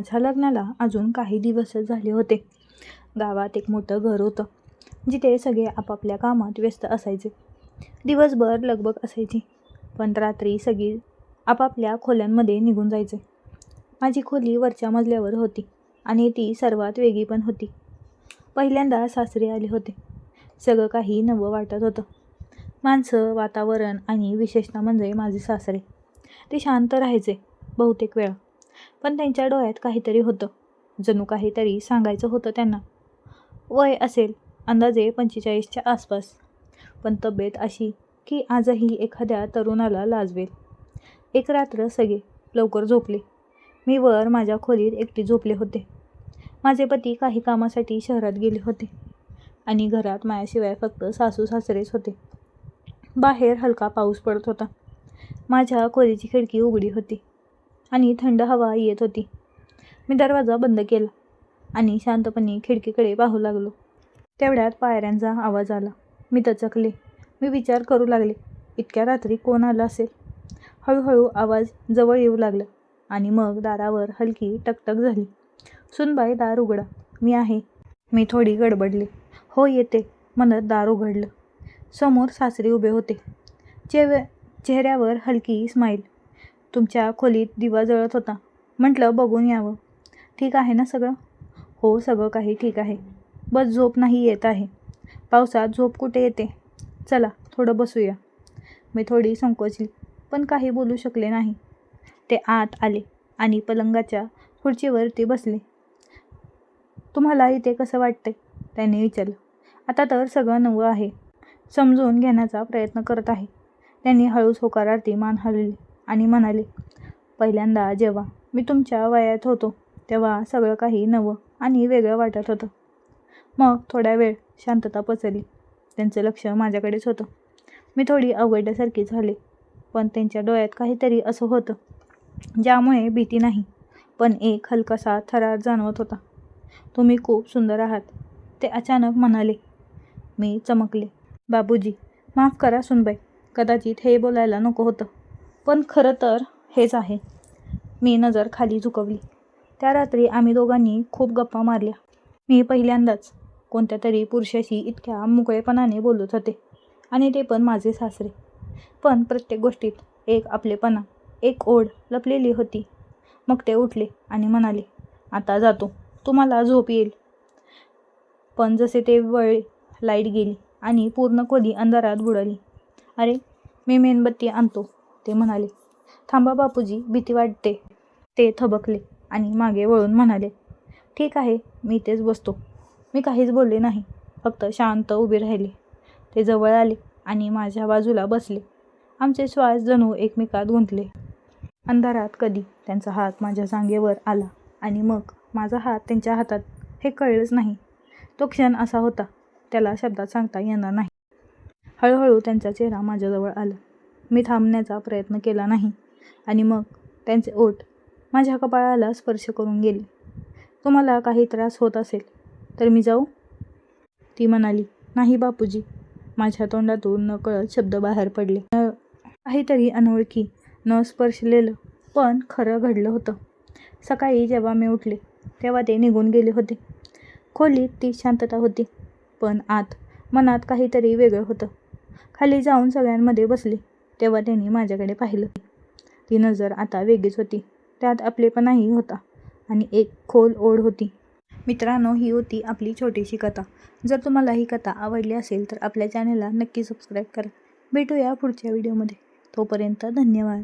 माझ्या लग्नाला अजून काही दिवसच झाले होते. गावात एक मोठं घर होतं जिथे सगळे आपापल्या कामात व्यस्त असायचे. दिवसभर लगबग असायची पण रात्री सगळी आपापल्या खोल्यांमध्ये निघून जायचे. माझी खोली वरच्या मजल्यावर होती आणि ती सर्वात वेगळी पण होती. पहिल्यांदा सासरे आले होते. सगळं काही नवं वाटत होतं. माणसं वातावरण आणि विशेषतः म्हणजे माझे सासरे. ते शांत राहायचे बहुतेक वेळा. पण त्यांच्या डोळ्यात काहीतरी होतं. जणू काहीतरी सांगायचं होतं त्यांना. वय असेल अंदाजे पंचेचाळीसच्या आसपास. पण तब्येत अशी की आजही एखाद्या तरुणाला लाजवेल. एक रात्र सगळे लवकर झोपले. मी वर माझ्या खोलीत एकटी झोपले होते. माझे पती काही कामासाठी शहरात गेले होते. आणि घरात माझ्याशिवाय फक्त सासू सासरेच होते. बाहेर हलका पाऊस पडत होता. माझ्या खोलीची खिडकी उघडी होती. आणि थंड हवा येत होती. मी दरवाजा बंद केला आणि शांतपणे खिडकीकडे पाहू लागलो. तेवढ्यात पायऱ्यांचा आवाज आला. मी दचकले. मी विचार करू लागले इतक्या रात्री कोण आलं असेल? हळूहळू आवाज जवळ येऊ लागला आणि मग दारावर हलकी टकटक झाली. सुनबाई दार उघडा. मी आहे. मी थोडी गडबडले. हो येते. म्हणत दार उघडलं. समोर सासरे उभे होते. चेव चेहऱ्यावर हलकी स्माईल तुमच्या खोलीत दिवा जळत होता. म्हटलं बघून यावं. ठीक आहे ना सगळं? हो सगळं काही ठीक आहे. बस झोप नाही येत आहे. पावसात झोप कुठे येते? चला थोडं बसूया. मी थोडी संकोचली पण काही बोलू शकले नाही. ते आत आले आणि पलंगाच्या खुर्चीवर ते बसले. तुम्हाला इथे कसं वाटते त्याने विचारलं. आता तर सगळं नवं आहे. समजून घेण्याचा प्रयत्न करत आहे. त्यांनी हळूच होकारार्थी मान हलवली. आणि म्हणाले पहिल्यांदा जेव्हा मी तुमच्या वयात होतो तेव्हा सगळं काही नवं आणि वेगळं वाटत होतं. मग थोडा वेळ शांतता पसरली. त्यांचं लक्ष माझ्याकडेच होतं. मी थोडी अवघडल्यासारखी झाले पण त्यांच्या डोळ्यात काहीतरी असं होतं ज्यामुळे भीती नाही पण एक हलकासा थरार जाणवत होता. तुम्ही खूप सुंदर आहात ते अचानक म्हणाले. मी चमकले. बाबूजी माफ करा सुनबाई कदाचित हे बोलायला नको होतं. पण खरं तर हेच आहे. मी नजर खाली झुकवली. त्या रात्री आम्ही दोघांनी खूप गप्पा मारल्या. मी पहिल्यांदाच कोणत्या तरी पुरुषाशी इतक्या मोकळेपणाने बोलत होते आणि ते पण माझे सासरे. पण प्रत्येक गोष्टीत एक आपलेपणा एक ओढ लपलेली होती. मग ते उठले आणि म्हणाले आता जातो. तुम्हाला झोप येईल. पण जसे ते वळ लाइट गेली आणि पूर्ण खोली अंधारात बुडाली. अरे मी मेणबत्ती आणतो. ते म्हणाले थांबा बापूजी भीती वाटते. ते थबकले आणि मागे वळून म्हणाले ठीक आहे मी इथेच बसतो. मी काहीच बोलले नाही फक्त शांत उभे राहिले. ते जवळ आले आणि माझ्या बाजूला बसले. आमचे श्वास जणू एकमेकात गुंतले. अंधारात कधी त्यांचा हात माझ्या जांगेवर आला आणि मग माझा हात त्यांच्या हातात हे कळलंच नाही. तो क्षण असा होता त्याला शब्दात सांगता येणार नाही. हळूहळू त्यांचा चेहरा माझ्याजवळ आला. मी थांबण्याचा प्रयत्न केला नाही. आणि मग त्यांचे ओठ माझ्या कपाळाला स्पर्श करून गेले. तुम्हाला काही त्रास होत असेल तर मी जाऊ. ती म्हणाली नाही बापूजी. माझ्या तोंडातून नकळत शब्द बाहेर पडले. काहीतरी अनोळखी न स्पर्शलेलं पण खरं घडलं होतं. सकाळी जेव्हा मी उठले तेव्हा ते निघून गेले होते. खोलीत ती शांतता होती पण आत मनात काहीतरी वेगळं होतं. खाली जाऊन सगळ्यांमध्ये बसले. तेव्हा त्यांनी माझ्याकडे पाहिलं. ती नजर आता वेगळीच होती. त्यात आपलेपणाही होता आणि एक खोल ओढ होती. मित्रांनो ही होती आपली छोटीशी कथा. जर तुम्हाला ही कथा आवडली असेल तर आपल्या चॅनलला नक्की सबस्क्राईब करा. भेटूया पुढच्या व्हिडिओमध्ये तोपर्यंत धन्यवाद.